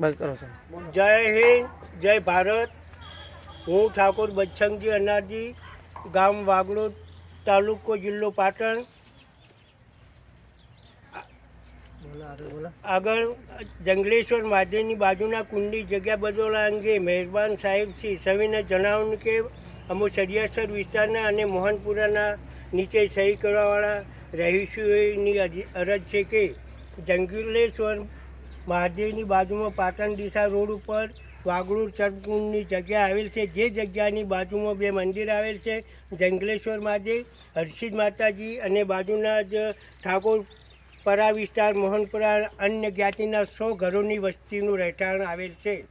બસ કરો સાહેબ જય હિન્દ, જય ભારત. હું ઠાકોર બચ્છંગજી અનાજી ગામ વાગડો તાલુકો જિલ્લો પાટણ. આગળ જંગલેશ્વર મહાદેવની બાજુના કુંડી જગ્યા બદલવા અંગે મહેરબાન સાહેબ શ્રી સવિને જણાવ્યું કે અમુક સરિયાસર વિસ્તારના અને મોહનપુરાના નીચે સહી કરવાવાળા રહીશોની અરજ છે કે જંગલેશ્વર મહાદેવની બાજુમાં પાટણ દિશા રોડ ઉપર વાગડુર ચરકુંડની જગ્યા આવેલ છે. જે જગ્યાની બાજુમાં બે મંદિર આવેલ છે. જંગલેશ્વર મહાદેવ, હર્ષિદ માતાજી અને બાજુના જ ઠાકોર પરા વિસ્તાર, મોહનપુરા અન્ય જ્ઞાતિના સો ઘરોની વસ્તીનું રહેઠાણ આવેલ છે.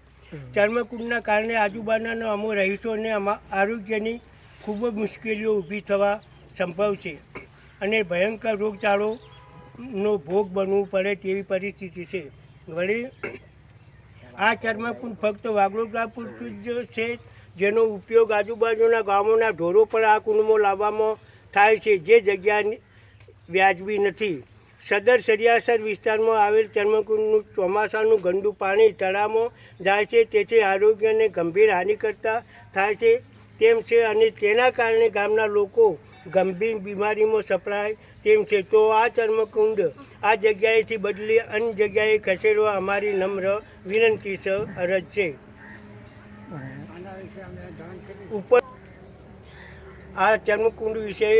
ચર્મકુંડના કારણે આજુબાજુના અમુક રહીશોને અમા- આરોગ્યની ખૂબ જ મુશ્કેલીઓ ઊભી થવા સંભવ છે અને ભયંકર રોગચાળોનો ભોગ બનવું પડે તેવી પરિસ્થિતિ છે. વળી આ ચર્મકુંડ ફક્ત વાગડોદરા પૂરતું જ છે, જેનો ઉપયોગ આજુબાજુના ગામોના ઢોરો પર આ કુંડમાં લાવવામાં થાય છે, જે જગ્યા વ્યાજબી નથી. સદર સરિયાસર વિસ્તારમાં આવેલ ચર્મકુંડનું ચોમાસાનું ગંદુ પાણી તળાવમાં જાય છે, તેથી આરોગ્યને ગંભીર હાનિ કરતા થાય છે, તેમ છે, અને તેના કારણે ગામના લોકો ગંભીર બીમારીમાં સપડાય તેમ છે. તો આ ચર્મકુંડ આ જગ્યાએથી બદલી અન્ય જગ્યાએ ખસેડવા અમારી નમ્ર વિનંતી છે, અરજ છે. ઉપર આ ચર્મકુંડ વિશે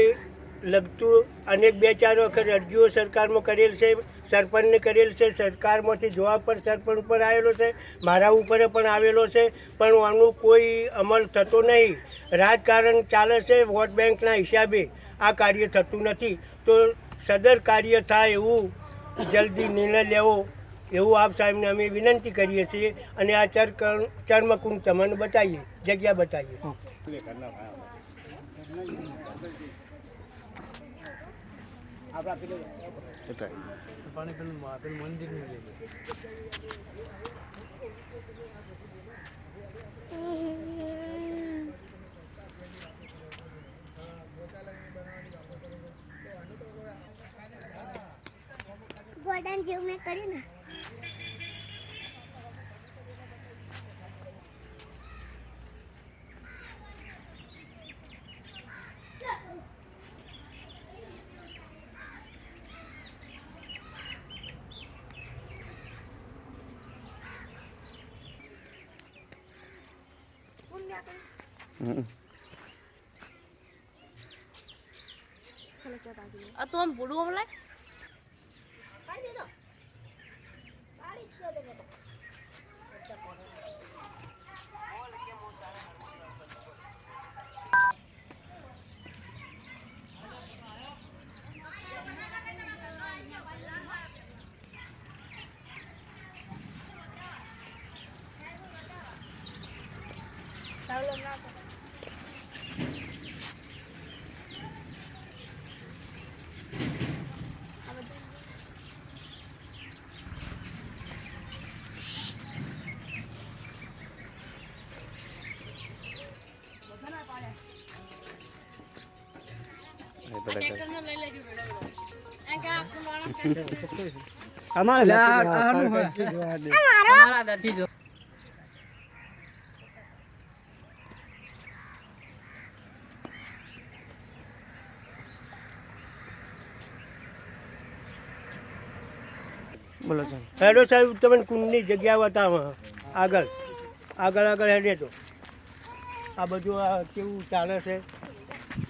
લગતું અનેક બે ચાર વખત અરજીઓ સરકારમાં કરેલ છે, સરપંચને કરેલ છે, સરકારમાંથી જવાબ પર સરપંચ પર આવેલો છે, મારા ઉપર પણ આવેલો છે, પણ આનું કોઈ અમલ થતો નહીં. રાજકારણ ચાલે છે, વોટ બેંકના હિસાબે આ કાર્ય થતું નથી. તો સદર કાર્ય થાય એવું જલ્દી નિર્ણય લેવો એવું આપ સાહેબને અમે વિનંતી કરીએ છીએ અને આ ચર ચર્મકુંડ તમને બતાવીએ, જગ્યા બતાવીએ. ગોડાન જેવું મેં કર્યું ને હમ. આ તો આમ બોલું આમ લાય એ અમારે બોલો હેડો સાહેબ, તમે કુંડની જગ્યા બતાવો. આગળ. આગળ આગળ હેડે તો. આ બધું આ કેવું ચાલે છે?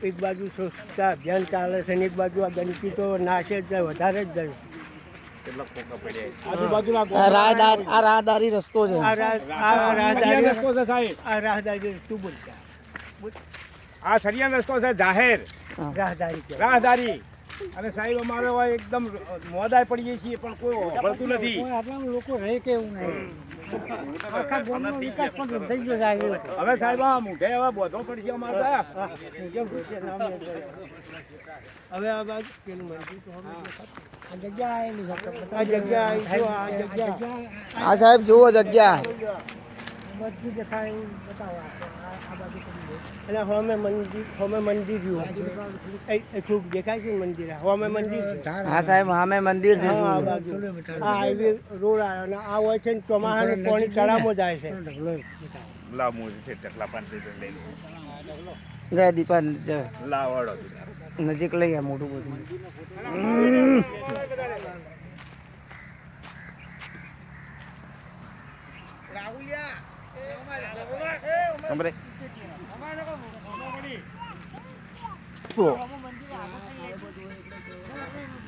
એક બાજુ સ્વચ્છતા અભિયાન ચાલે છે ને એક બાજુ આ ગંદકી તો નાશે જ જાય. વધારે જ જાય આ રાહદારી રસ્તો છે. આ રાહદારી રસ્તો છે સાહેબ. આ રાહદારી આ સરિયા રસ્તો છે જાહેર. રાહદારી રાહદારી. અને સાહેબ અમારે એકદમ મોદાય પડીએ છીએ પણ કોઈ વળતું નથી. લોકો રહે કેવું આખા ગામનો વિકાસ પણ થઈ ગયો સાહેબ હવે સાહેબ આ મૂઠે હવે બોધો પડશે અમારે હવે બાજુ પેલું જગ્યા આ જગ્યા આ સાહેબ જુઓ જગ્યા. બધું દેખાય એવું બતાવો આ બાજુ અને હોમે મંદિર હોમે મંદિર થોડુંક દેખાય છે ને મંદિર હોમે મંદિર હા સાહેબ હામે મંદિર છે. આ બાજુ. આ હાઈવે રોડ આવ્યો અને આ હોય છે ને ચોમાસાનું પાણી તળાવમાં જાય છે. જય દીપા જય નજીક લઈ આ મોટું બધું.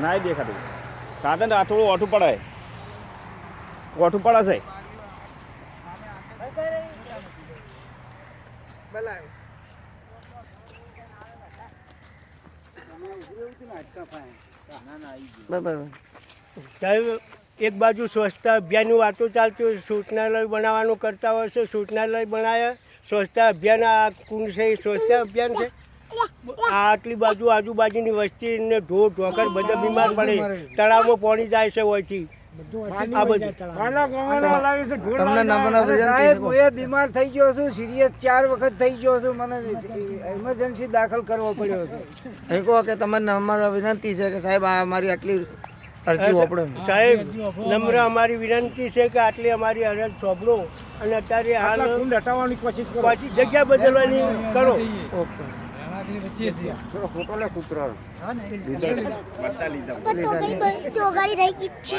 નાય દેખાતું. સાધન આ થોડું ઓઠું પડે. ઓઠું પડે છે. બરાબર સાહેબ, એક બાજુ સ્વચ્છતા અભિયાનની વાતો ચાલતી હોય, સૂચનાલય બનાવવાનું કરતા હોય છે, સૂચનાલય બનાવે, સ્વચ્છતા અભિયાન, આ કુંડ છે એ સ્વચ્છતા અભિયાન છે. આટલી બાજુ આજુબાજુની વસ્તીને ઢોર ઢોકર બધા બીમાર પડે. તળાવમાં પાણી જાય છે હોયથી બીમાર થઈ ગયો છું સિરિયસ ચાર વખત થઈ ગયો છું મને ઇમરજન્સી દાખલ કરવો પડ્યો છે. એ કહો કે તમને અમારા વિનંતી છે કે સાહેબ આ અમારી આટલી સાહેબ નમ્ર અમારી વિનંતી છે કે આટલી અમારી અરજ સોંપડો અને અત્યારે હાલ હટાવવાની કોશિશ કરો. પાછી જગ્યા બદલવાની કરો. ઓકે. ફોટો લે કૂતરો લીધો લીધા. તો ગઈ તો ગાડી રહી છે.